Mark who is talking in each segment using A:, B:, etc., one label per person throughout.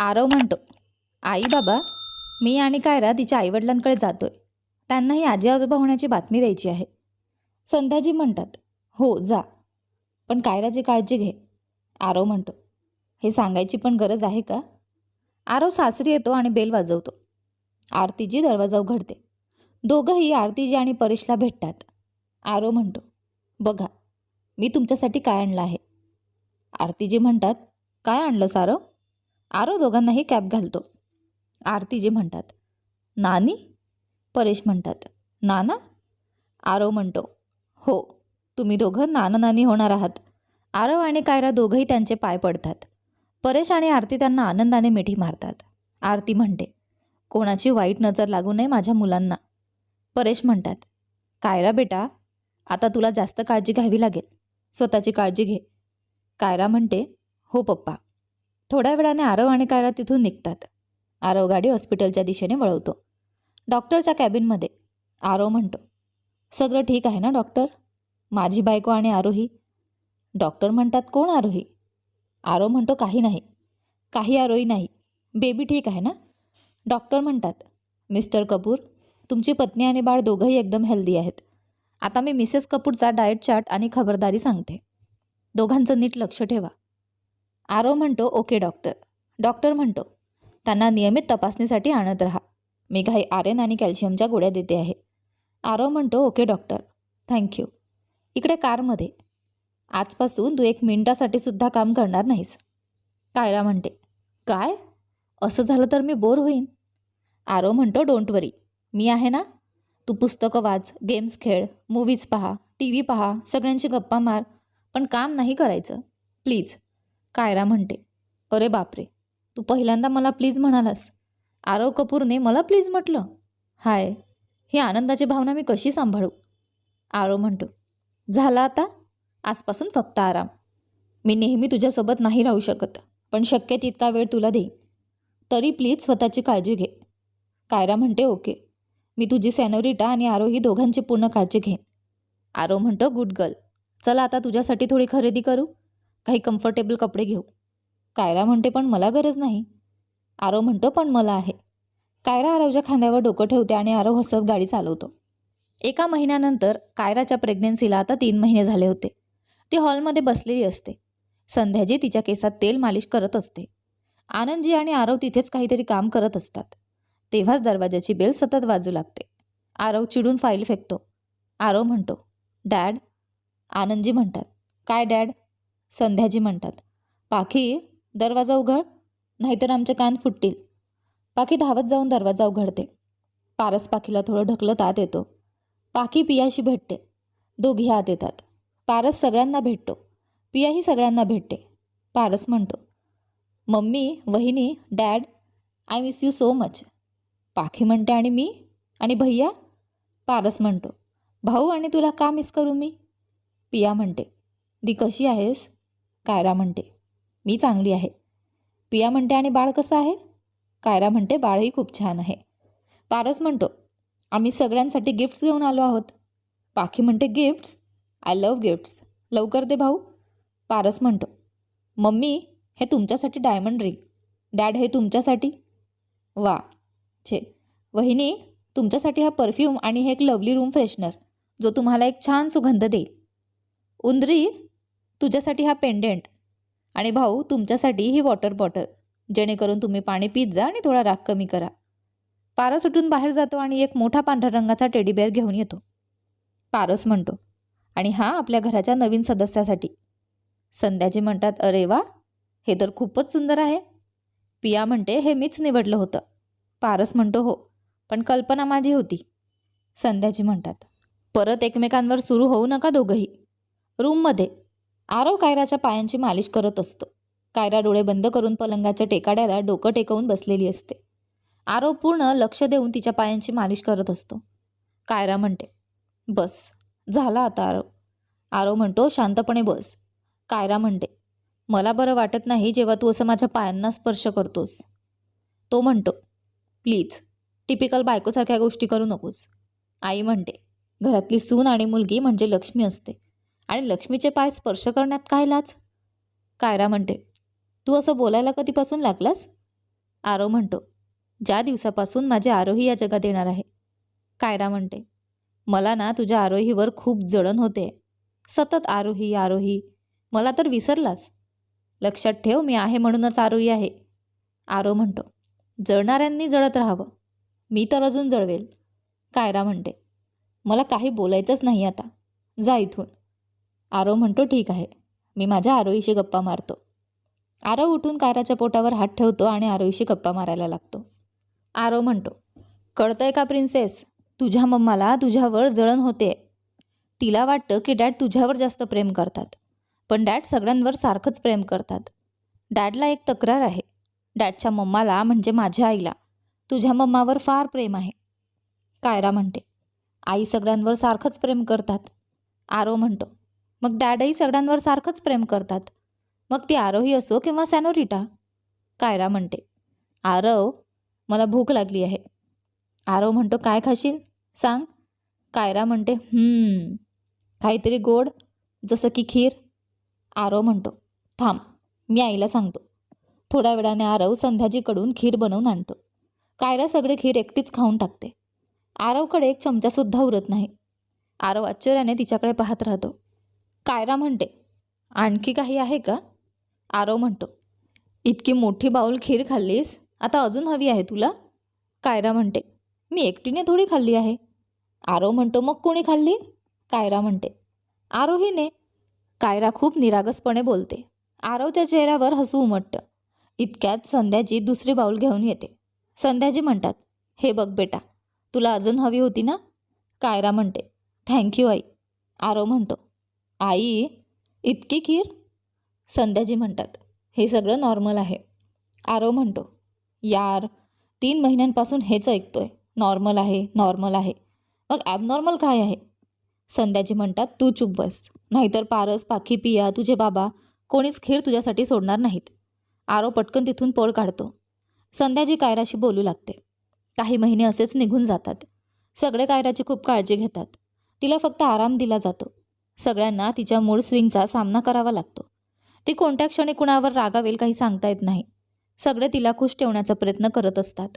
A: आरव म्हणतो आई बाबा मी आणि कायरा तिच्या आईवडिलांकडे जातोय. त्यांनाही आजी आजोबा होण्याची बातमी द्यायची आहे. संध्याजी म्हणतात हो जा. पण कायराची काळजी घे. आरव म्हणतो हे सांगायची पण गरज आहे का? आरव सासरी येतो आणि बेल वाजवतो. आरतीजी दरवाजा उघडते दोघंही आरतीजी आणि परेशला भेटतात. आरव म्हणतो बघा मी तुमच्यासाठी काय आणलं आहे? आरतीजी म्हणतात काय आणलं सारव आरो दोघांनाही कॅप घालतो. आरती जे म्हणतात नानी? परेश म्हणतात नाना? आरव म्हणतो हो तुम्ही दोघं नाना नानी होणार आहात. आरव आणि कायरा दोघंही त्यांचे पाय पडतात. परेश आणि आरती त्यांना आनंदाने मिठी मारतात. आरती म्हणते कोणाची वाईट नजर लागू नये माझ्या मुलांना. परेश म्हणतात कायरा बेटा आता तुला जास्त काळजी घ्यावी लागेल. स्वतःची काळजी घे. कायरा म्हणते हो पप्पा. थोड्या वेळाने आरव आणि कायरा तिथून निघतात. आरव गाडी हॉस्पिटलच्या दिशेने वळवतो. डॉक्टरच्या कॅबिनमध्ये. आरव म्हणतो सगळं ठीक आहे ना डॉक्टर? माझी बायको आणि आरोही? डॉक्टर म्हणतात कोण आरोही? आरो म्हणतो काही नाही. काही आरोही नाही. बेबी ठीक आहे ना? डॉक्टर म्हणतात मिस्टर कपूर तुमची पत्नी आणि बाळ दोघंही एकदम हेल्दी आहेत. आता मी मिसेस कपूरचा डाएट चार्ट आणि खबरदारी सांगते. दोघांचं नीट लक्ष ठेवा. आरो म्हणतो ओके डॉक्टर. डॉक्टर म्हणतो त्यांना नियमित तपासणीसाठी आणत राहा. मी काही आर्यन आणि कॅल्शियमच्या गोळ्या देते आहे. आरो म्हणतो ओके डॉक्टर. थँक्यू इकडे कारमध्ये. आजपासून तू एक मिनिटासाठी सुद्धा काम करणार नाहीस. कायरा म्हणते काय? असं झालं तर मी बोर होईन. आरो म्हणतो डोंट वरी. मी आहे ना? तू पुस्तकं वाच गेम्स खेळ मूवीज पहा टी व्ही पहा सगळ्यांची गप्पा मार पण काम नाही करायचं. प्लीज कायरा म्हणते अरे बापरे तू पहिल्यांदा मला प्लीज म्हणालास. आरव कपूरने मला प्लीज म्हटलं. हाय ही आनंदाची भावना मी कशी सांभाळू? आरव म्हणतो झाला आता. आजपासून फक्त आराम. मी नेहमी तुझ्यासोबत नाही राहू शकत पण शक्य तितका वेळ तुला देईन. तरी प्लीज स्वतःची काळजी घे. कायरा म्हणते ओके. मी तुझी सॅनोरिटा आणि आरो ही दोघांची पूर्ण काळजी घेईन. आरो म्हणतो गुड गर्ल. चला आता तुझ्यासाठी थोडी खरेदी करू. काही कम्फर्टेबल कपडे घेऊ. कायरा म्हणते पण मला गरज नाही. आरो म्हणतो पण मला आहे. कायरा आरवच्या खांद्यावर डोकं ठेवते आणि आरव हसत गाडी चालवतो. एका महिन्यानंतर कायराच्या प्रेग्नेन्सीला आता तीन महिने झाले होते. ती हॉलमध्ये बसलेली असते. संध्याजी तिच्या केसात तेल मालिश करत असते. आनंदजी आणि आरव तिथेच काहीतरी काम करत असतात. तेव्हाच दरवाजाची बेल सतत वाजू लागते. आरव चिडून फाईल फेकतो. आरव म्हणतो डॅड आनंदजी म्हणतात काय डॅड? संध्याजी म्हणतात. पाखी दरवाजा उघड नाहीतर आमचे कान फुटतील. पाखी धावत जाऊन दरवाजा उघडते. पारस पाखीला थोडं ढकलत आत येतो. पाखी पियाशी भेटते. दोघी आत येतात. पारस सगळ्यांना भेटतो. पियाही सगळ्यांना भेटते. पारस म्हणतो मम्मी वहिनी dad I miss you so much. Pakhi म्हणते आणि मी? आणि भैया? पारस म्हणतो भाऊ आणि तुला का मिस करू मी? पिया म्हणते दी कशी आहेस? कायरा म्हणते मी चांगली आहे. पिया म्हणते आणि बाळ कसं आहे? कायरा म्हणते बाळही खूप छान आहे. पारस म्हणतो आम्ही सगळ्यांसाठी गिफ्ट्स घेऊन आलो आहोत. पाखी म्हणते गिफ्ट्स आय लव गिफ्ट्स लवकर दे भाऊ. पारस म्हणतो मम्मी हे तुमच्यासाठी डायमंड रिंग डॅड हे तुमच्यासाठी. वा छे. वहिनी तुमच्यासाठी हा परफ्यूम आणि हे एक लवली रूम फ्रेशनर जो तुम्हाला एक छान सुगंध देईल. उंदरी तुझ्यासाठी हा पेंडेंट आणि भाऊ तुमच्यासाठी ही वॉटर बॉटल जेणेकरून तुम्ही पाणी पीत जा आणि थोडा राग कमी करा. पारस सुटून बाहेर जातो आणि एक मोठा पांढऱ्या रंगाचा टेडीबेअर घेऊन येतो. पारस म्हणतो. आणि हा आपल्या घराच्या नवीन सदस्यासाठी. संध्याजी म्हणतात अरे वा हे तर खूपच सुंदर आहे. पिया म्हणते हे मीच निवडलं होतं. पारस म्हणतो हो पण कल्पना माझी होती. संध्याजी म्हणतात परत एकमेकांवर सुरू होऊ नका दोघंही. रूममध्ये आरव कायराच्या पायांची मालिश करत असतो. कायरा डोळे बंद करून पलंगाच्या टेकाड्याला डोकं टेकवून बसलेली असते. आरव पूर्ण लक्ष देऊन तिच्या पायांची मालिश करत असतो. कायरा म्हणते बस झाला आता आरव. आरव म्हणतो शांतपणे बस. कायरा म्हणते मला बरं वाटत नाही जेव्हा तू असं माझ्या पायांना स्पर्श करतोस. तो म्हणतो प्लीज टिपिकल बायकोसारख्या गोष्टी करू नकोस. आई म्हणते घरातली सून आणि मुलगी म्हणजे लक्ष्मी असते. आणि लक्ष्मीचे पाय स्पर्श करण्यात काय लाच कायरा म्हणते तू असं बोलायला कधीपासून लागलास? आरो म्हणतो ज्या दिवसापासून माझे आरोही या जगात येणार आहे. कायरा म्हणते मला ना तुझ्या आरोहीवर खूप जळण होते. सतत आरोही आरोही. मला तर विसरलास. लक्षात ठेव मी आहे म्हणूनच आरोही आहे. आरो म्हणतो जळणाऱ्यांनी जळत राहावं. मी तर अजून जळवेल. कायरा म्हणते मला काही बोलायचंच नाही आता. जा इथून. आरो म्हणतो ठीक आहे. मी माझ्या आरोईशी गप्पा मारतो. आरव उठून कायराच्या पोटावर हात ठेवतो आणि आरोईशी गप्पा मारायला लागतो. आरव म्हणतो कळतंय का प्रिन्सेस? तुझ्या मम्माला तुझ्यावर जळण होते. तिला वाटतं की डॅड तुझ्यावर जास्त प्रेम करतात पण डॅड सगळ्यांवर सारखंच प्रेम करतात. डॅडला एक तक्रार आहे. डॅडच्या मम्माला म्हणजे माझ्या आईला. तुझ्या मम्मावर फार प्रेम आहे. कायरा म्हणते आई सगळ्यांवर सारखंच प्रेम करतात. आरो म्हणतो मग डॅडही सगळ्यांवर सारखंच प्रेम करतात. मग ती आरोही असो किंवा सॅनोरिटा कायरा म्हणते आरव मला भूक लागली आहे. आरव म्हणतो काय खाशील? सांग. कायरा म्हणते "हम्म, काहीतरी गोड जसं की खीर. आरव म्हणतो थांब मी आईला सांगतो. थोड्या वेळाने आरव संध्याजीकडून खीर बनवून आणतो. कायरा सगळे खीर एकटीच खाऊन टाकते. आरवकडे एक चमचासुद्धा उरत नाही. आरव आश्चर्याने तिच्याकडे पाहत राहतो. कायरा म्हणते. आणखी काही आहे का? आरव म्हणतो. इतकी मोठी बाऊल खीर खाल्लीस? आता अजून हवी आहे तुला? कायरा म्हणते. मी एकटीने थोडी खाल्ली आहे. आरव म्हणतो मग कोणी खाल्ली? कायरा म्हणते. आरोहीने. कायरा खूप निरागसपणे बोलते. आरवच्या चेहऱ्यावर हसू उमटतं. इतक्यात संध्याजी दुसरी बाऊल घेऊन येते. संध्याजी म्हणतात हे बघ बेटा तुला अजून हवी होती ना? कायरा म्हणते थँक्यू आई. आरव म्हणतो आई इतकी खीर? संध्याजी म्हणतात हे सगळं नॉर्मल आहे. आरव म्हणतो यार तीन महिन्यांपासून हेच ऐकतोय. नॉर्मल आहे नॉर्मल आहे. मग ॲबनॉर्मल काय आहे? संध्याजी म्हणतात तू चुप बस. नाहीतर पारस पाखी पिया तुझे बाबा कोणीच खीर तुझ्यासाठी सोडणार नाहीत. आरो पटकन तिथून पळ काढतो. संध्याजी कायराशी बोलू लागते. काही महिने असेच निघून जातात. सगळे कायराची खूप काळजी घेतात. तिला फक्त आराम दिला जातो. सगळ्यांना तिच्या मूळ स्विंगचा सामना करावा लागतो. ती कोणत्या क्षणी कुणावर रागावेल काही सांगता येत नाही. सगळे तिला खुश ठेवण्याचा प्रयत्न करत असतात.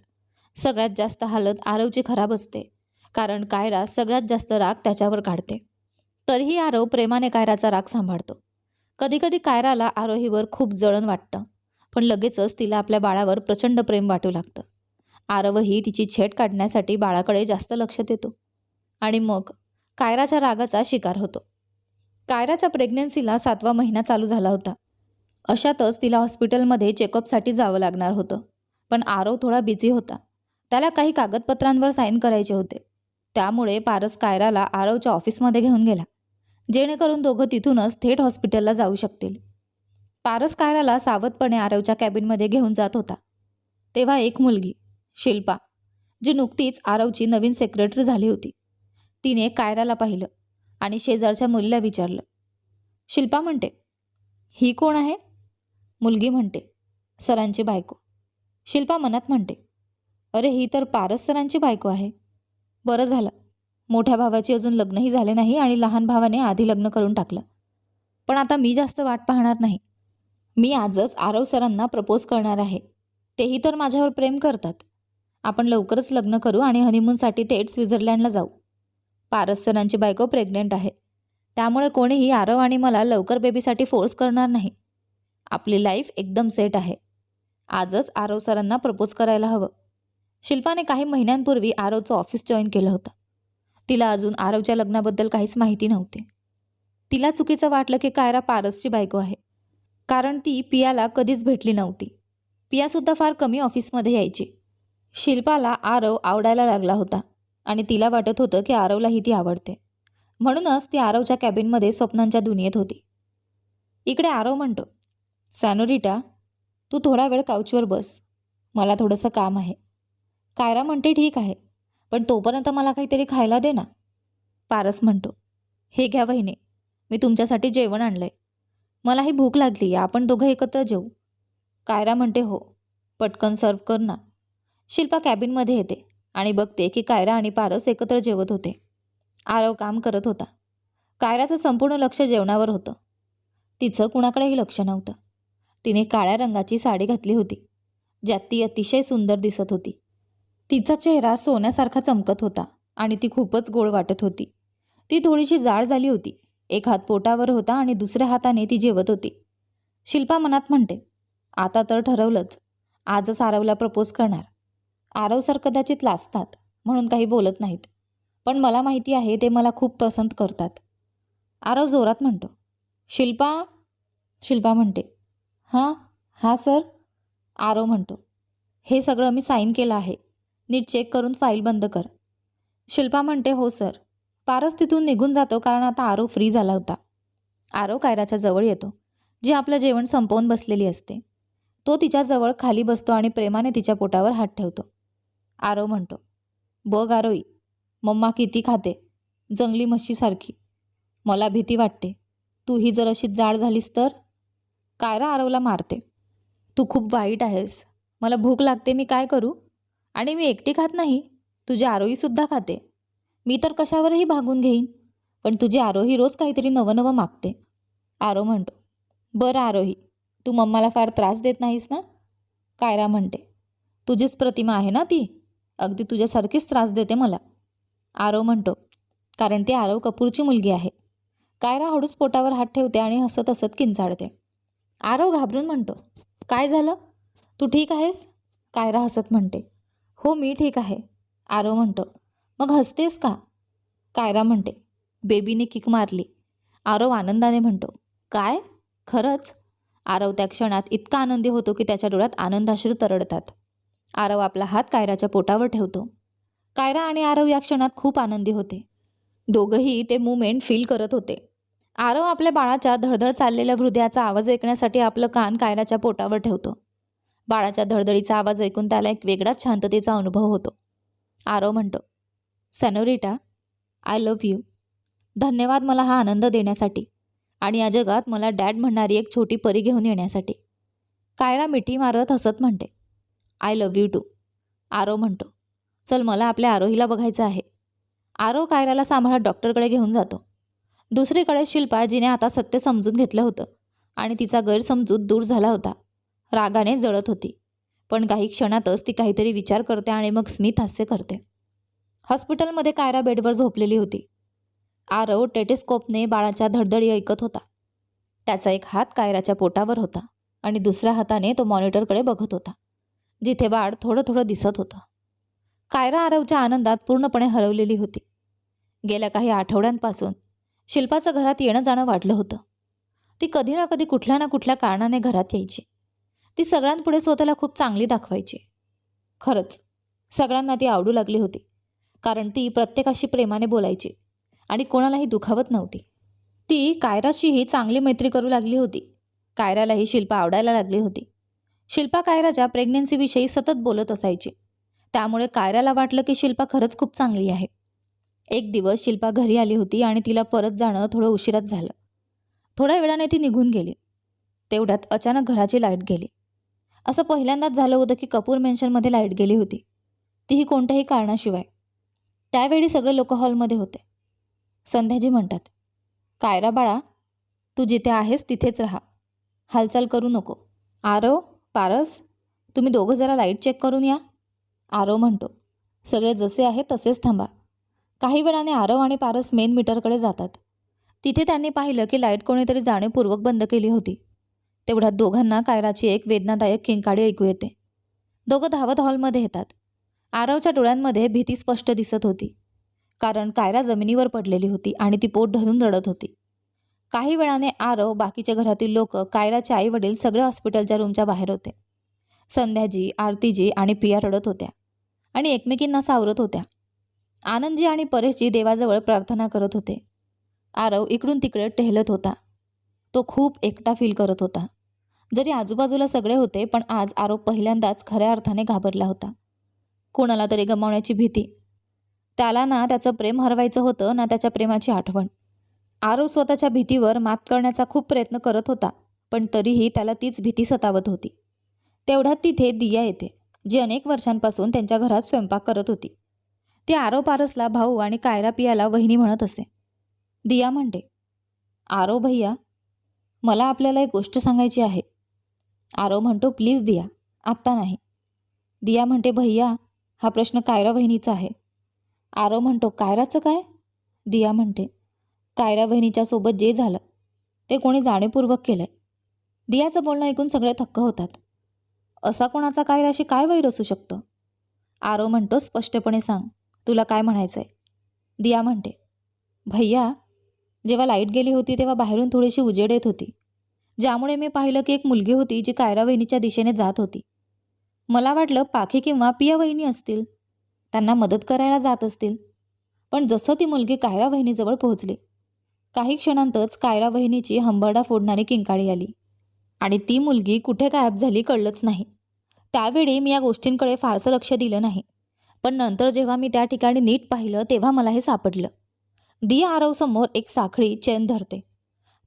A: सगळ्यात जास्त हालत आरवची खराब असते. कारण कायरा सगळ्यात जास्त राग त्याच्यावर काढते. तरीही आरव प्रेमाने कायराचा राग सांभाळतो. कधीकधी कायराला आरोहीवर खूप जळण वाटतं. पण लगेचच तिला आपल्या बाळावर प्रचंड प्रेम वाटू लागतं. आरवही तिची छेट काढण्यासाठी बाळाकडे जास्त लक्ष देतो. आणि मग कायराच्या रागाचा शिकार होतो. कायराच्या प्रेग्नन्सीला सातवा महिना चालू झाला होता. अशातच तिला हॉस्पिटलमध्ये चेकअपसाठी जावं लागणार होतं पण आरव थोडा बिझी होता. त्याला काही कागदपत्रांवर साईन करायचे होते. त्यामुळे पारस कायराला आरवच्या ऑफिसमध्ये घेऊन गेला जेणेकरून दोघं तिथूनच थेट हॉस्पिटलला जाऊ शकतील. पारस कायराला सावधपणे आरवच्या कॅबिनमध्ये घेऊन जात होता. तेव्हा एक मुलगी शिल्पा जी नुकतीच आरवची नवीन सेक्रेटरी झाली होती. तिने कायराला पाहिलं. आणि शेजारच्या मुलीला विचारलं. शिल्पा म्हणते ही कोण आहे? मुलगी म्हणते सरांची बायको. शिल्पा मनात म्हणते अरे ही तर पारस सरांची बायको आहे. बरं झालं. मोठ्या भावाची अजून लग्नही झाले नाही आणि लहान भावाने आधी लग्न करून टाकलं. पण आता मी जास्त वाट पाहणार नाही. मी आजच आरव सरांना प्रपोज करणार आहे. तेही तर माझ्यावर प्रेम करतात. आपण लवकरच लग्न करू आणि हनीमूनसाठी थेट स्वित्झर्लंडला जाऊ. पारससरांची बायको प्रेग्नेंट आहे. त्यामुळे कोणीही आरव आणि मला लवकर बेबीसाठी फोर्स करणार नाही. आपली लाईफ एकदम सेट आहे. आजच आरव सरांना प्रपोज करायला हवं. शिल्पाने काही महिन्यांपूर्वी आरवचं ऑफिस जॉईन केलं होतं. तिला अजून आरवच्या लग्नाबद्दल काहीच माहिती नव्हती. तिला चुकीचं वाटलं की कायरा पारसची बायको आहे. कारण ती पियाला कधीच भेटली नव्हती. पियासुद्धा फार कमी ऑफिसमध्ये यायची. शिल्पाला आरव आवडायला लागला होता. आणि तिला वाटत होतं की आरवलाही ती आवडते. म्हणूनच ती आरवच्या कॅबिनमध्ये स्वप्नांच्या दुनियेत होती. इकडे आरव म्हणतो सॅनोरिटा तू थोडा वेळ काउचवर बस मला थोडंसं काम आहे. कायरा म्हणते ठीक आहे पण तोपर्यंत मला काहीतरी खायला दे ना. पारस म्हणतो हे घ्या वहिने मी तुमच्यासाठी जेवण आणलं आहे मलाही भूक लागली आपण दोघं एकत्र जेवू कायरा म्हणते हो पटकन सर्व कर ना. शिल्पा कॅबिनमध्ये येते. आणि बघते की कायरा आणि पारस एकत्र जेवत होते. आरव काम करत होता. कायराचं संपूर्ण लक्ष जेवणावर होतं. तिचं कुणाकडेही लक्ष नव्हतं. तिने काळ्या रंगाची साडी घातली होती ज्यात ती अतिशय सुंदर दिसत होती. तिचा चेहरा सोन्यासारखा चमकत होता आणि ती खूपच गोड वाटत होती. ती थोडीशी जाड झाली होती. एक हात पोटावर होता आणि दुसऱ्या हाताने ती जेवत होती. शिल्पा मनात म्हणते आता तर ठरवलंच. आजच आरवला प्रपोज करणार. आरव सर कदाचित लाजतात म्हणून काही बोलत नाहीत. पण मला माहिती आहे ते मला खूप पसंत करतात. आरव जोरात म्हणतो शिल्पा शिल्पा म्हणते हां हां सर. आरव म्हणतो हे सगळं मी साईन केलं आहे नीट चेक करून फाईल बंद कर. शिल्पा म्हणते हो सर पारस तिथून निघून जातो कारण आता आरव फ्री झाला होता. आरव कायराच्या जवळ येतो जी आपलं जेवण संपवून बसलेली असते. तो तिच्याजवळ खाली बसतो आणि प्रेमाने तिच्या पोटावर हात ठेवतो. आरव म्हणतो. बघ आरोई मम्मा किती खाते जंगली म्हशीसारखी मला भीती वाटते. तू ही जर अशी जाड झालीस तर? कायरा आरवला मारते? तू खूप वाईट आहेस. मला भूक लागते मी काय करू? आणि मी एकटी खात नाही. तुझी आरोहीसुद्धा खाते. मी तर कशावरही भागून घेईन. पण तुझी आरोही रोज काहीतरी नवं नवं मागते. आरो म्हणतो. बरं आरोही तू मम्माला फार त्रास देत नाहीस ना? कायरा म्हणते. तुझीच प्रतिमा आहे ना ती? अगदी तुझ्यासारखीच त्रास देते मला. आरव म्हणतो कारण ती आरव कपूरची मुलगी आहे. कायरा हळूच पोटावर हात ठेवते आणि हसत हसत किंचाळते आरव घाबरून म्हणतो काय झालं? तू ठीक आहेस? कायरा हसत म्हणते हो मी ठीक आहे. आरव म्हणतो मग हसतेस का? कायरा म्हणते बेबीने किक मारली. आरव आनंदाने म्हणतो काय? खरंच? आरव त्या क्षणात इतका आनंदी होतो की त्याच्या डोळ्यात आनंदाश्रू तरडतात. आरव आपला हात कायराच्या पोटावर ठेवतो. कायरा आणि आरव या क्षणात खूप आनंदी होते. दोघंही ते मुवमेंट फील करत होते. आरव आपल्या बाळाच्या धडधड चाललेल्या हृदयाचा आवाज ऐकण्यासाठी आपलं कान कायराच्या पोटावर ठेवतो. बाळाच्या धडधडीचा आवाज ऐकून त्याला एक वेगळाच शांततेचा अनुभव होतो. आरव म्हणतो सॅनोरिटा आय लव्ह यू. धन्यवाद मला हा आनंद देण्यासाठी आणि या जगात मला डॅड म्हणणारी एक छोटी परी घेऊन येण्यासाठी. कायरा मिठी मारत हसत म्हणते I love you too. Aaro म्हणतो चल मला आपल्या आरोहीला बघायचं आहे. आरो कायराला सांभाळत डॉक्टरकडे घेऊन जातो. दुसरीकडे शिल्पा जिने आता सत्य समजून घेतलं होतं आणि तिचा गैरसमजूत दूर झाला होता. रागाने जळत होती. पण काही क्षणातच ती काहीतरी विचार करते आणि मग स्मित हास्य करते. हॉस्पिटलमध्ये कायरा बेडवर झोपलेली होती. आरव टेटेस्कोपने बाळाच्या धडधडी ऐकत होता. त्याचा एक हात कायराच्या पोटावर होता आणि दुसऱ्या हाताने तो मॉनिटरकडे बघत होता. जिथे बाळ थोडं थोडं दिसत होतं. कायरा आरवच्या आनंदात पूर्णपणे हरवलेली होती. गेल्या काही आठवड्यांपासून शिल्पाचं घरात येणं जाणं वाढलं होतं. ती कधी ना कधी कुठल्या ना कुठल्या कारणाने घरात यायची. ती सगळ्यांपुढे स्वतःला खूप चांगली दाखवायची. खरंच सगळ्यांना ती आवडू लागली होती कारण ती प्रत्येकाशी प्रेमाने बोलायची आणि कोणालाही दुखावत नव्हती. ती कायराशीही चांगली मैत्री करू लागली होती. कायरालाही शिल्पा आवडायला लागली होती. शिल्पा कायराच्या प्रेग्नन्सीविषयी सतत बोलत असायची. त्यामुळे कायराला वाटलं की शिल्पा खरंच खूप चांगली आहे. एक दिवस शिल्पा घरी आली होती आणि तिला परत जाणं थोडं उशिराच झालं. थोड्या वेळाने ती निघून गेली. तेवढ्यात अचानक घराची लाइट गेली. असं पहिल्यांदाच झालं होतं की कपूर मेन्शनमध्ये लाइट गेली होती. तीही कोणत्याही कारणाशिवाय. त्यावेळी सगळे लोक हॉलमध्ये होते. संध्याजी म्हणतात कायरा बाळा तू जिथे आहेस तिथेच राहा. हालचाल करू नको. आरव पारस तुम्ही दोघं जरा लाइट चेक करून या. आरव म्हणतो सगळे जसे आहे तसेच थांबा. काही वेळाने आरव आणि पारस मेन मीटरकडे जातात. तिथे त्यांनी पाहिलं की लाइट कोणीतरी जाणीवपूर्वक बंद केली होती. तेवढ्यात दोघांना कायराची एक वेदनादायक किंकाळी ऐकू येते. दोघं धावत हॉलमध्ये येतात. आरवच्या डोळ्यांमध्ये भीती स्पष्ट दिसत होती. कारण कायरा जमिनीवर पडलेली होती आणि ती पोट धरून रडत होती. काही वेळाने आरव बाकीच्या घरातील लोक कायराचे आई वडील सगळे हॉस्पिटलच्या रूमच्या बाहेर होते. संध्याजी आरतीजी आणि पिया रडत होत्या आणि एकमेकींना सावरत होत्या. आनंदजी आणि परेशजी देवाजवळ प्रार्थना करत होते. आरव इकडून तिकडे टहलत होता. तो खूप एकटा फील करत होता. जरी आजूबाजूला सगळे होते पण आज आरव पहिल्यांदाच खऱ्या अर्थाने घाबरला होता. कोणाला तरी गमावण्याची भीती. त्याला ना त्याचं प्रेम हरवायचं होतं ना त्याच्या प्रेमाची आठवण. आरव स्वतःच्या भीतीवर मात करण्याचा खूप प्रयत्न करत होता पण तरीही त्याला तीच भीती सतावत होती. तेवढ्यात तिथे दिया येते जी अनेक वर्षांपासून त्यांच्या घरात स्वयंपाक करत होती. ती आरव पारसला भाऊ आणि कायरा पियाला वहिनी म्हणत असे. दिया म्हणते आरव भैया मला आपल्याला एक गोष्ट सांगायची आहे. आरव म्हणतो प्लीज दिया आत्ता नाही. दिया म्हणते भैया हा प्रश्न कायरा वहिनीचा आहे. आरव म्हणतो कायराचं काय? दिया म्हणते कायरा बहिणीच्या सोबत जे झालं ते कोणी जाणीवपूर्वक केलंय. दियाचं बोलणं ऐकून सगळे थक्क होतात. असा कोणाचा कायराशी काय वैर असू शकतो? आरो म्हणतो स्पष्टपणे सांग तुला काय म्हणायचं आहे दिया म्हणते भैया जेव्हा लाइट गेली होती तेव्हा बाहेरून थोडीशी उजेड येत होती. ज्यामुळे मी पाहिलं की एक मुलगी होती जी कायरा वहिनीच्या दिशेने जात होती. मला वाटलं पाखी किंवा पिया वहिनी असतील. त्यांना मदत करायला जात असतील. पण जसं ती मुलगी कायरा वहिनीजवळ पोहोचली काही क्षणांतच कायरा वहिनीची हंबरडा फोडणारी किंकाळी आली. आणि ती मुलगी कुठे गायब झाली कळलंच नाही. त्यावेळी मी या गोष्टींकडे फारसं लक्ष दिलं नाही. पण नंतर जेव्हा मी त्या ठिकाणी नीट पाहिलं तेव्हा मला हे सापडलं. दिया आरवसमोर एक साखळी चेन धरते.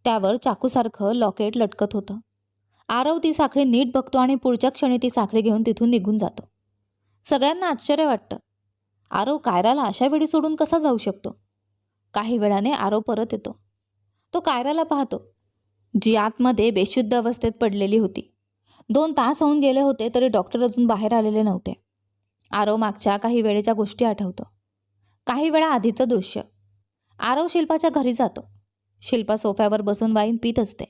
A: त्यावर चाकूसारखं लॉकेट लटकत होतं. आरव ती साखळी नीट बघतो आणि पुढच्या क्षणी ती साखळी घेऊन तिथून निघून जातो. सगळ्यांना आश्चर्य वाटतं. आरव कायराला अशा वेळी सोडून कसा जाऊ शकतो? काही वेळाने आरोप परत येतो. तो कायराला पाहतो जी आतमध्ये बेशुद्ध अवस्थेत पडलेली होती. दोन तास होऊन गेले होते तरी डॉक्टर अजून बाहेर आलेले नव्हते. आरव मागच्या काही वेळेच्या गोष्टी आठवतो. काही वेळा आधीचं दृश्य. आरव शिल्पाच्या घरी जातो. शिल्पा सोफ्यावर बसून वाईन पित असते.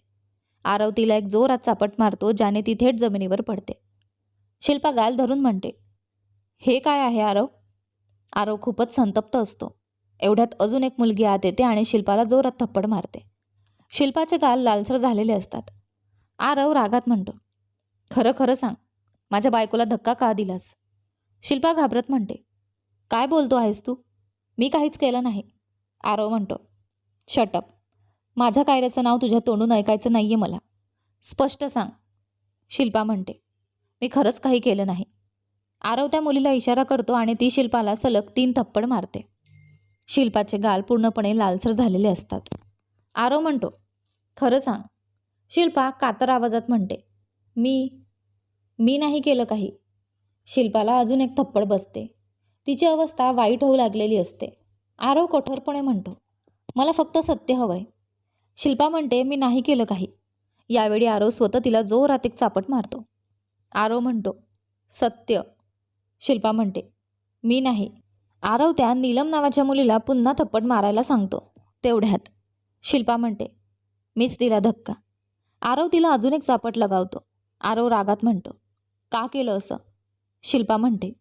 A: आरव तिला एक जोरात चापट मारतो ज्याने ती थेट जमिनीवर पडते. शिल्पा गाल धरून म्हणते हे काय आहे आरव? आरव खूपच संतप्त असतो. एवढ्यात अजून एक मुलगी आत येते आणि शिल्पाला जोरात थप्पड मारते. शिल्पाचे गाल लालसर झालेले असतात. आरव रागात म्हणतो खरं खरं सांग माझ्या बायकोला धक्का का दिलास? शिल्पा घाबरत म्हणते काय बोलतो आहेस तू? मी काहीच केलं नाही. आरव म्हणतो शटअप माझ्या कायऱ्याचं नाव तुझ्या तोंडून ऐकायचं नाही आहे मला. स्पष्ट सांग. शिल्पा म्हणते मी खरंच काही केलं नाही. आरव त्या मुलीला इशारा करतो आणि ती शिल्पाला सलग तीन थप्पड मारते. शिल्पाचे गाल पूर्णपणे लालसर झालेले असतात. आरो म्हणतो खरं सांग. शिल्पा कातर आवाजात म्हणते मी मी नाही केलं काही. शिल्पाला अजून एक थप्पड बसते. तिची अवस्था वाईट होऊ लागलेली असते. आरव कठोरपणे म्हणतो मला फक्त सत्य हवंय. शिल्पा म्हणते मी नाही केलं काही. यावेळी आरव स्वतः तिला जोरात एक चापट मारतो. आरव म्हणतो सत्य. शिल्पा म्हणते मी नाही. आरव त्या नीलम नावाच्या मुलीला पुन्हा थप्पड मारायला सांगतो. तेवढ्यात शिल्पा म्हणते मीच तिला धक्का. आरव तिला अजून एक चापट लगावतो. आरव रागात म्हणतो का केलं असं? शिल्पा म्हणते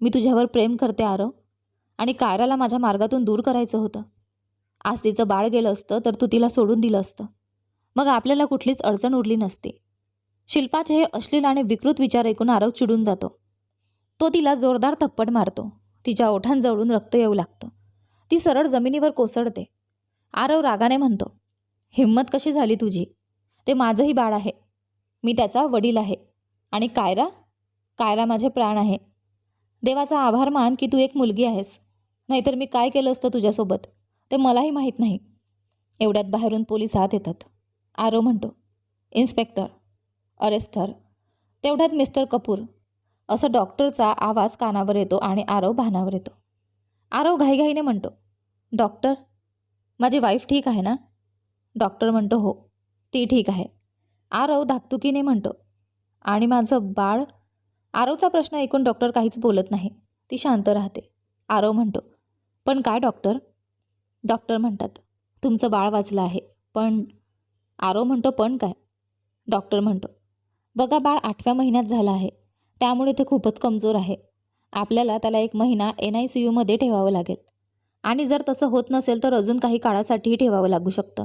A: मी तुझ्यावर प्रेम करते आरव. आणि कायराला माझ्या मार्गातून दूर करायचं होतं. आज तिचं बाळ गेलं असतं तर तू तिला सोडून दिलं असतं. मग आपल्याला कुठलीच अडचण उरली नसती. शिल्पाचे हे अश्लील आणि विकृत विचार ऐकून आरव चिडून जातो. तो तिला जोरदार थप्पड मारतो. तिच्या ओठांजवळून रक्त येऊ लागतं. ती सरळ जमिनीवर कोसळते. आरव रागाने म्हणतो हिंमत कशी झाली तुझी? ते माझंही बाळ आहे. मी त्याचा वडील आहे. आणि कायरा? कायरा माझे प्राण आहे. देवाचा आभार मान की तू एक मुलगी आहेस. नाहीतर मी काय केलं असतं तुझ्यासोबत? ते मलाही माहीत नाही. एवढ्यात बाहेरून पोलीस आत येतात. आरो म्हणतो इन्स्पेक्टर अरेस्टर तेवढ्यात मिस्टर कपूर असं डॉक्टरचा आवाज कानावर येतो आणि आरव भानावर येतो. आरव घाईघाईने म्हणतो डॉक्टर माझी वाईफ ठीक आहे ना? डॉक्टर म्हणतो हो ती ठीक आहे. आरव धाकतुकीने म्हणतो आणि माझं बाळ? आरवचा प्रश्न ऐकून डॉक्टर काहीच बोलत नाही ती शांत राहते. आरव म्हणतो पण काय डॉक्टर? डॉक्टर म्हणतात तुमचं बाळ वाचलं आहे पण आरव म्हणतो पण काय? डॉक्टर म्हणतो बघा बाळ आठव्या महिन्यात झालं आहे त्यामुळे ते खूपच कमजोर आहे. आपल्याला त्याला एक महिना एन आय सी यूमध्ये ठेवावं लागेल. आणि जर तसं होत नसेल तर अजून काही काळासाठीही ठेवावं लागू शकतं.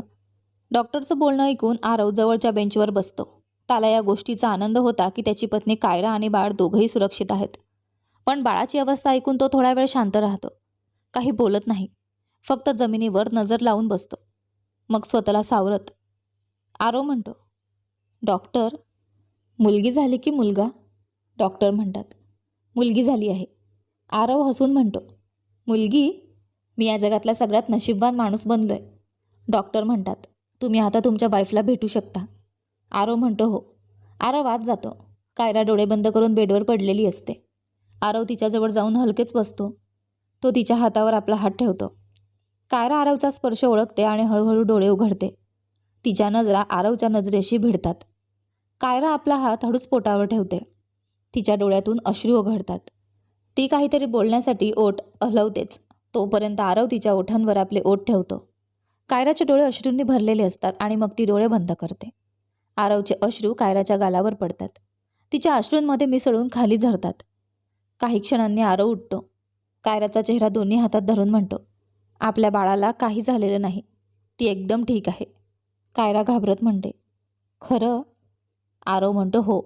A: डॉक्टरचं बोलणं ऐकून आरव जवळच्या बेंचवर बसतो. त्याला या गोष्टीचा आनंद होता की त्याची पत्नी कायरा आणि बाळ दोघंही सुरक्षित आहेत. पण बाळाची अवस्था ऐकून तो थोडा वेळ शांत राहतो. काही बोलत नाही. फक्त जमिनीवर नजर लावून बसतो. मग स्वतःला सावरत आरो म्हणतो डॉक्टर मुलगी झाली की मुलगा? डॉक्टर म्हणतात. मुलगी झाली आहे. आरव हसून म्हणतो मुलगी मी या जगातला सगळ्यात नशीबवान माणूस बनलो आहे डॉक्टर म्हणतात तुम्ही आता तुमच्या वाईफला भेटू शकता. आरव म्हणतो हो. आरव आत जातो. कायरा डोळे बंद करून बेडवर पडलेली असते. आरव तिच्याजवळ जाऊन हलकेच बसतो. तो तिच्या हातावर आपला हात ठेवतो. कायरा आरवचा स्पर्श ओळखते आणि हळूहळू डोळे उघडते. तिच्या नजरा आरवच्या नजरेशी भिडतात. कायरा आपला हात हळूच पोटावर ठेवते. तिच्या डोळ्यातून अश्रू ओघडतात ती काहीतरी बोलण्यासाठी ओठ हलवतेच. तोपर्यंत आरव तिच्या ओठांवर आपले ओठ ठेवतो. कायराचे डोळे अश्रूंनी भरलेले असतात आणि मग ती डोळे बंद करते. आरवचे अश्रू कायराच्या गालावर पडतात. तिच्या अश्रूंमध्ये मिसळून खाली झरतात. काही क्षणांनी आरव उठतो. कायराचा चेहरा दोन्ही हातात धरून म्हणतो आपल्या बाळाला काही झालेलं नाही. ती एकदम ठीक आहे. कायरा घाबरत म्हणते खरं? आरव म्हणतो हो.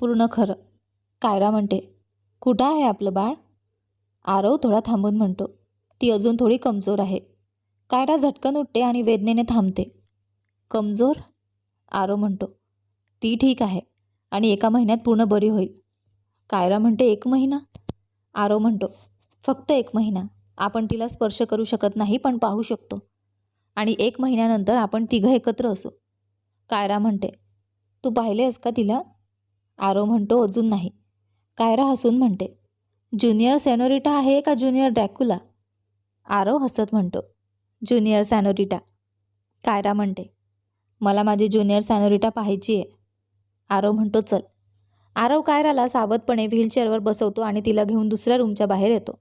A: पूर्ण खरं. कायरा म्हणते कुठं आहे आपलं बाळ? आरव थोडा थांबून म्हणतो ती अजून थोडी कमजोर आहे. कायरा झटकन उठते आणि वेदनेने थांबते. कमजोर? आरव म्हणतो ती ठीक आहे आणि एका महिन्यात पूर्ण बरी होईल. कायरा म्हणते एक महिना? आरव म्हणतो फक्त एक महिना. आपण तिला स्पर्श करू शकत नाही पण पाहू शकतो. आणि एक महिन्यानंतर आपण तिघं एकत्र असू. कायरा म्हणते तू पाहिलेस का तिला? आरव म्हणतो अजून नाही. कायरा हसून म्हणते ज्युनियर सॅनोरिटा आहे का ज्युनियर ड्रॅकुला? आरव हसत म्हणतो ज्युनियर सॅनोरिटा. कायरा म्हणते मला माझी ज्युनियर सॅनोरिटा पाहायची आहे. आरव म्हणतो चल. आरव कायराला सावधपणे व्हीलचेअरवर बसवतो आणि तिला घेऊन दुसऱ्या रूमच्या बाहेर येतो.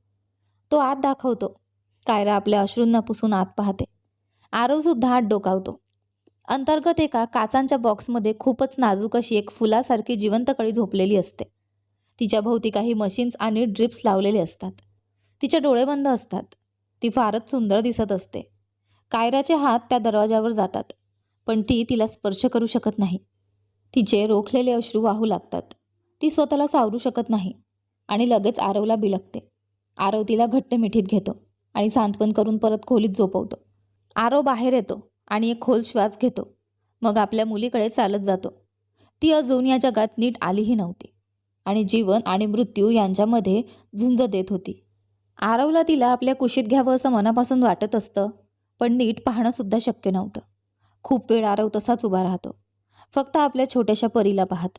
A: तो आत दाखवतो. कायरा आपल्या अश्रूंना पुसून आत पाहते. आरवसुद्धा आत डोकावतो. अंतर्गत एका काचांच्या बॉक्समध्ये खूपच नाजूक अशी एक फुलासारखी जिवंत कळी झोपलेली असते. तिच्या भोवती काही मशीन्स आणि ड्रिप्स लावलेले असतात. तिचे डोळे बंद असतात. ती फारच सुंदर दिसत असते. कायराचे हात त्या दरवाजावर जातात पण ती तिला स्पर्श करू शकत नाही. तिचे रोखलेले अश्रू वाहू लागतात. ती स्वतःला सावरू शकत नाही आणि लगेच आरवला बिलगते. आरव तिला घट्ट मिठीत घेतो आणि सांत्वन करून परत खोलीत झोपवतो. आरव बाहेर येतो आणि एक खोल श्वास घेतो. मग आपल्या मुलीकडे चालत जातो. ती अजून या जगात नीट आलीही नव्हती. आणि जीवन आणि मृत्यू यांच्यामध्ये झुंज देत होती. आरवला तिला आपल्या कुशीत घ्यावं असं मनापासून वाटत असतं पण नीट पाहणंसुद्धा शक्य नव्हतं. खूप वेळ आरव तसाच उभा राहतो. फक्त आपल्या छोट्याशा परीला पाहत.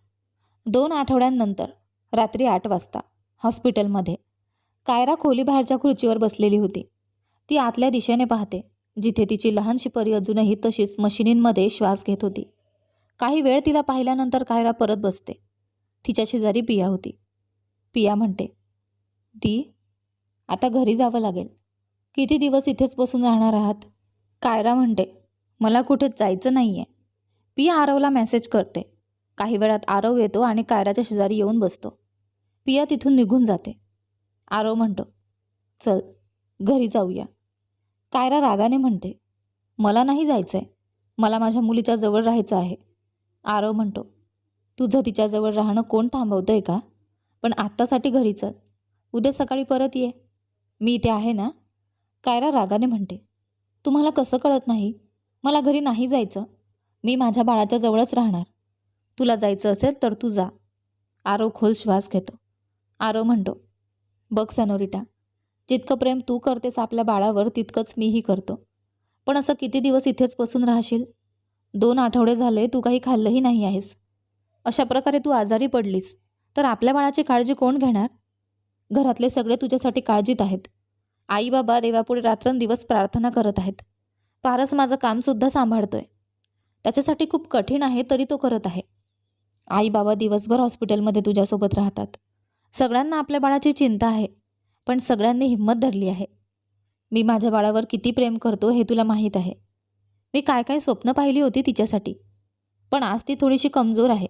A: दोन आठवड्यांनंतर रात्री आठ वाजता हॉस्पिटलमध्ये. कायरा खोलीबाहेरच्या खुर्चीवर बसलेली होती. ती आतल्या दिशेने पाहते जिथे तिची लहानशी परी अजूनही तशीच मशिनींमध्ये श्वास घेत होती. काही वेळ तिला पाहिल्यानंतर कायरा परत बसते. तिच्या शेजारी पिया होती. पिया म्हणते दी आता घरी जावं लागेल. किती दिवस इथेच बसून राहणार आहात? कायरा म्हणते मला कुठेच जायचं नाही आहे पिया आरवला मेसेज करते. काही वेळात आरव येतो आणि कायराच्या शेजारी येऊन बसतो. पिया तिथून निघून जाते. आरव म्हणतो चल घरी जाऊया. कायरा रागाने म्हणते मला नाही जायचं आहे मला माझ्या मुलीच्या जवळ राहायचं आहे. आरव म्हणतो तुझं तिच्याजवळ राहणं कोण थांबवतं आहे का? पण आत्तासाठी घरी चल. उद्या सकाळी परत ये. मी इथे आहे ना? कायरा रागाने म्हणते. तुम्हाला कसं कळत नाही? मला घरी नाही जायचं. मी माझ्या बाळाच्या जवळच राहणार. तुला जायचं असेल तर तू जा. आरव खोल श्वास घेतो. आरव म्हणतो बघ सनोरिटा जितकं प्रेम तू करतेस आपल्या बाळावर तितकंच मीही करतो. पण असं किती दिवस इथेच बसून राहशील? दोन आठवडे झाले तू काही खाल्लंही नाही आहेस. अशा प्रकारे तू आजारी पडलीस तर आपल्या बाळाची काळजी कोण घेणार? घरातले सगळे तुझ्यासाठी काळजीत आहेत. आई बाबा देवापुढे रात्रंदिवस प्रार्थना करत आहेत. पारस माझं कामसुद्धा सांभाळतोय. त्याच्यासाठी खूप कठीण आहे तरी तो करत आहे. आई बाबा दिवसभर हॉस्पिटलमध्ये तुझ्यासोबत राहतात. सगळ्यांना आपल्या बाळाची चिंता आहे पण सगळ्यांनी हिंमत धरली आहे. मी माझ्या बाळावर किती प्रेम करतो हे तुला माहीत आहे. मी काय काय स्वप्न पाहिली होती तिच्यासाठी पण आज ती थोडीशी कमजोर आहे.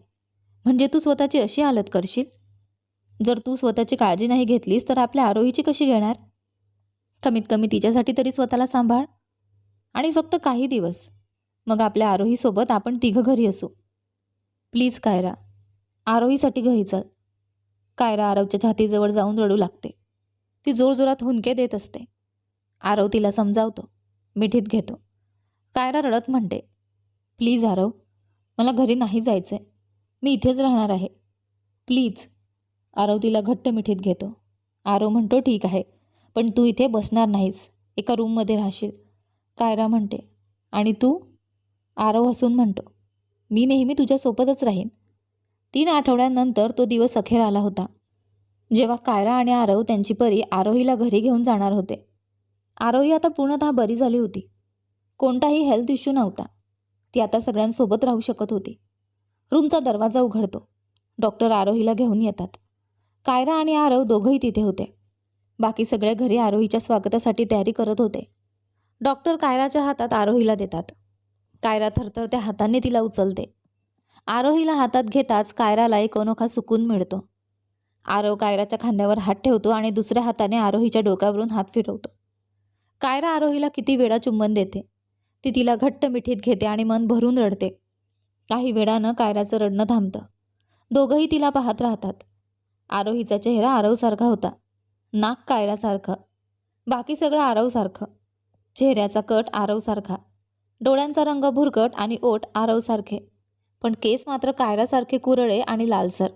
A: म्हणजे तू स्वतःची अशी हालत करशील? जर तू स्वतःची काळजी नाही घेतलीस तर आपल्या आरोहीची कशी घेणार? कमीत कमी तिच्यासाठी तरी स्वतःला सांभाळ. आणि फक्त काही दिवस. मग आपल्या आरोहीसोबत आपण तिघं घरी असू. प्लीज कायरा आरोहीसाठी घरी चल. कायरा आरवच्या छातीजवळ जाऊन रडू लागते. ती जोरजोरात हुंके देत असते. आरव तिला समजावतो. मिठीत घेतो. कायरा रडत म्हणते प्लीज आरव मला घरी नाही जायचं आहे मी इथेच राहणार आहे. प्लीज आरव तिला घट्ट मिठीत घेतो. आरव म्हणतो ठीक आहे पण तू इथे बसणार नाहीस. एका रूममध्ये राहशील. कायरा म्हणते आणि तू? आरव हसून म्हणतो मी नेहमी तुझ्यासोबतच राहीन. तीन आठवड्यांनंतर तो दिवस अखेर आला होता. जेव्हा कायरा आणि आरव त्यांची परी आरोहीला घरी घेऊन जाणार होते. आरोही आता पूर्णतः बरी झाली होती. कोणताही हेल्थ इश्यू नव्हता. ती आता सगळ्यांसोबत राहू शकत होती. रूमचा दरवाजा उघडतो. डॉक्टर आरोहीला घेऊन येतात. कायरा आणि आरव दोघंही तिथे होते. बाकी सगळे घरी आरोहीच्या स्वागतासाठी तयारी करत होते. डॉक्टर कायराच्या हातात आरोहीला देतात. कायरा थरथर त्या हाताने तिला उचलते. आरोहीला हातात घेताच कायराला एक अनोखा सुकून मिळतो. आरव कायराच्या खांद्यावर हात ठेवतो आणि दुसऱ्या हाताने आरोहीच्या डोक्यावरून हात फिरवतो. कायरा आरोहीला किती वेळा चुंबन देते. ती तिला घट्ट मिठीत घेते आणि मन भरून रडते. काही वेळानं कायराचं रडणं थांबतं. दोघंही तिला पाहत राहतात. आरोहीचा चेहरा आरवसारखा होता. नाक कायरासारखं. बाकी सगळं आरवसारखं. चेहऱ्याचा कट आरवसारखा. डोळ्यांचा रंग भुरकट आणि ओठ आरवसारखे. पण केस मात्र कायरासारखे कुरळे आणि लालसर.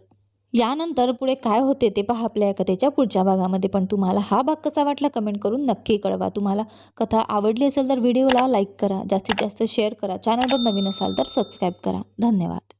A: यानंतर पुढे काय होते ते पहा आपल्या या कथेच्या पुढच्या भागामध्ये. पण तुम्हाला हा भाग कसा वाटला कमेंट करून नक्की कळवा. तुम्हाला कथा आवडली असेल तर व्हिडिओला लाईक करा. जास्तीत जास्त शेअर करा. चॅनलवर नवीन असाल तर सबस्क्राईब करा. धन्यवाद.